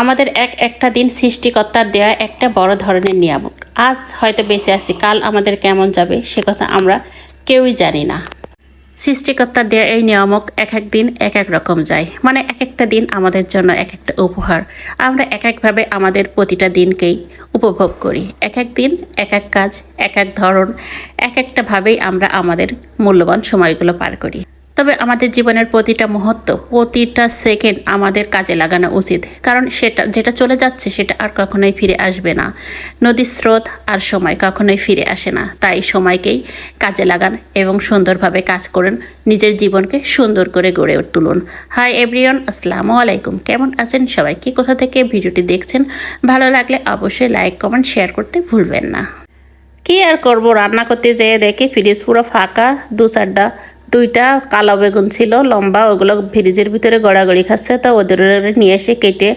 আমাদের এক একটা দিন সৃষ্টিকর্তার দেওয়া একটা বড় ধরনের নিয়ামক আজ হয়তো বেঁচে আছি, কাল আমাদের কেমন যাবে সে কথা আমরা কেউই জানি না। সৃষ্টিকর্তার দেওয়া এই নিয়ামক এক এক দিন এক এক রকম যায়। মানে এক একটা দিন আমাদের জন্য এক একটা উপহার। আমরা এক একভাবে আমাদের প্রতিটা দিনকেই উপভোগ করি। এক এক দিন, এক এক কাজ, এক এক ধরন, এক একটাভাবেই আমরা আমাদের মূল্যবান সময়গুলো পার করি। তবে আমাদের জীবনের প্রতিটা মুহূর্ত, প্রতিটা সেকেন্ড আমাদের কাজে লাগানো উচিত। কারণ সেটা, যেটা চলে যাচ্ছে সেটা আর কখনোই ফিরে আসবে না। নদীর স্রোত আর সময় কখনোই ফিরে আসে না। তাই সময়কেই কাজে লাগান এবং সুন্দরভাবে কাজ করুন। নিজের জীবনকে সুন্দর করে গড়ে তুলুন। হাই এভরিওয়ান, আসসালামু আলাইকুম। কেমন আছেন সবাই? কি কোথা থেকে ভিডিওটি দেখছেন? ভালো লাগলে অবশ্যই লাইক, কমেন্ট, শেয়ার করতে ভুলবেন না। কি আর করব? রান্না করতে যেয়ে দেখি ফ্রিজ পুরো ফাঁকা, দু চারটা দুইটা কালো বেগুন ছিল, লম্বা, ওগুলো ফ্রিজের ভিতরে গড়াগড়ি খাচ্ছে, তো ওদের নিয়ে এসে কেটে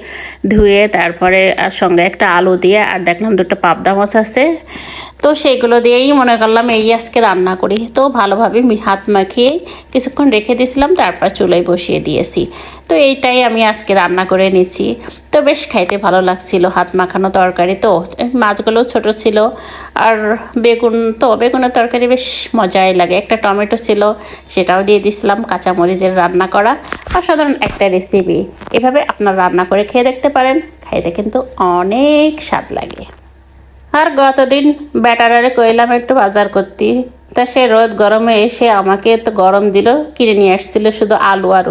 ধুয়ে তারপরে আর সঙ্গে একটা আলু দিয়ে, আর দেখলাম দুটো পাবদা মাছ আছে। তো সেগুলো দিয়েই মনে করলাম এই আজকে রান্না করি। তো ভালোভাবে হাত মাখিয়ে কিছুক্ষণ রেখে দিয়েছিলাম, তারপর চুলোয় বসিয়ে দিয়েছি। তো এইটাই আমি আজকে রান্না করে নিয়েছি। তো বেশ খাইতে ভালো লাগছিল হাত মাখানো তরকারি তো। মাছগুলো ছোট ছিল আর বেগুন তো, বেগুনের তরকারি বেশ মজাই লাগে। একটা টমেটো ছিল, সেটাও দিয়ে দিয়েছিলাম কাঁচামরিচের রান্না করা। অসাধারণ একটা রেসিপি এভাবে আপনার রান্না করে খেয়ে দেখতে পারেন। খাইতে কিন্তু অনেক স্বাদ লাগে। আর গতদিন ব্যাটারারে কইলাম একটু বাজার করতে। তা সে রোদ গরমে এসে আমাকে তো গরম দিল, কিনে নিয়ে আসছিল শুধু আলু আর।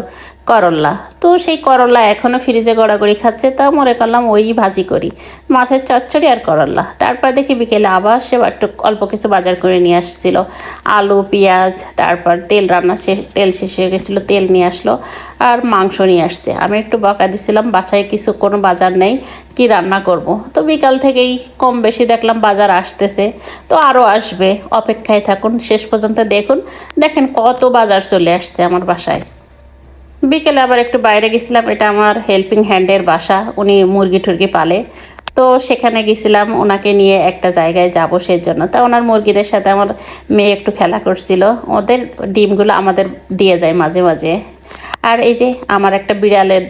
করল্লা তো সেই করল্লা এখনও ফ্রিজে গড়াগড়ি খাচ্ছে, তা মনে করলাম ওই ভাজি করি। মাছের চচ্চড়ি আর করল্লা তারপর দেখি বিকেলে আবার সে একটু অল্প কিছু বাজার করে নিয়ে আসছিল। আলু, পেঁয়াজ, তারপর তেল রান্না শেষ তেল শেষ হয়ে গেছিল, তেল নিয়ে আসলো আর মাংস নিয়ে আসছে। আমি একটু বকা দিছিলাম, বাসায় কিছু কোনো বাজার নেই, কি রান্না করব? তো বিকাল থেকেই কম বেশি দেখলাম বাজার আসতেছে। তো আরও আসবে, অপেক্ষায় থাকুন, শেষ পর্যন্ত দেখুন। দেখেন কত বাজার চলে আসছে আমার বাসায়। বিকেলে আবার একটু বাইরে গেছিলাম, এটা আমার হেল্পিং হ্যান্ডের বাসা, উনি মুরগি টুরগি পালে। তো সেখানে গেছিলাম, ওনাকে নিয়ে একটা জায়গায় যাব সেই জন্য তা ওনার মুরগিদের সাথে আমার মেয়ে একটু খেলা করছিল। ওদের ডিমগুলো আমাদের দিয়ে যায় মাঝে মাঝে। আর এই যে আমার একটা বিড়ালের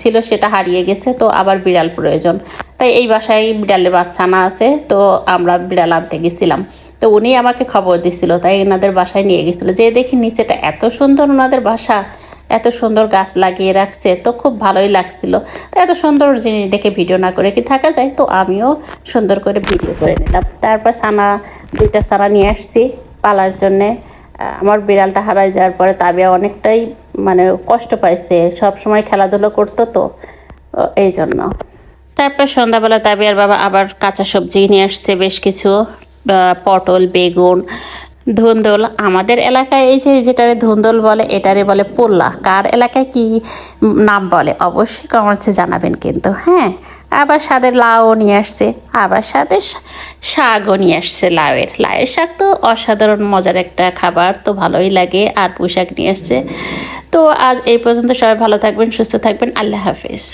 ছিল, সেটা হারিয়ে গেছে, তো আবার বিড়াল প্রয়োজন। তাই এই বাসায় বিড়ালের বাচ্চা না আছে, তো আমরা বিড়াল আনতে গেছিলাম। তো উনি আমাকে খবর দিছিল, তাই এনাদের বাসায় নিয়ে গেছিল। যে দেখি নিচেটা এত সুন্দর ওনাদের বাসা এত সুন্দর গাছ লাগিয়ে রাখছে, তো খুব ভালোই লাগছিল। তো এত সুন্দর জিনিস দেখে ভিডিও না করে কি থাকা যায়? তো আমিও সুন্দর করে ভিডিও করে নিলাম। তারপর সানা দুইটা সানা নিয়ে আসছি পালার জন্যে। আমার বিড়ালটা হারাই যাওয়ার পরে তাবিয়া অনেকটাই মানে কষ্ট পাইছে সব সময় খেলাধুলো করতো তো এই জন্য। তারপর সন্ধ্যাবেলা তাবিয়ার বাবা আবার কাঁচা সবজি নিয়ে আসছে, বেশ কিছু পটল, বেগুন ধুন্দল। আমাদের এলাকায় এই যে যেটারে ধুন্দল বলে, এটারে বলে পোল্লা। কার এলাকায় কি নাম বলে অবশ্যই কমেন্টসে জানাবেন কিন্তু হ্যাঁ? আবার স্বাদের লাউও নিয়ে আসছে, আবার সাথে শাকও নিয়ে আসছে লাউয়ের। লাউয়ের শাক তো অসাধারণ মজার একটা খাবার, তো ভালোই লাগে, আর পুঁই শাক নিয়ে আসছে। তো আজ এই পর্যন্ত সবাই ভালো থাকবেন, সুস্থ থাকবেন, আল্লাহ হাফিজ।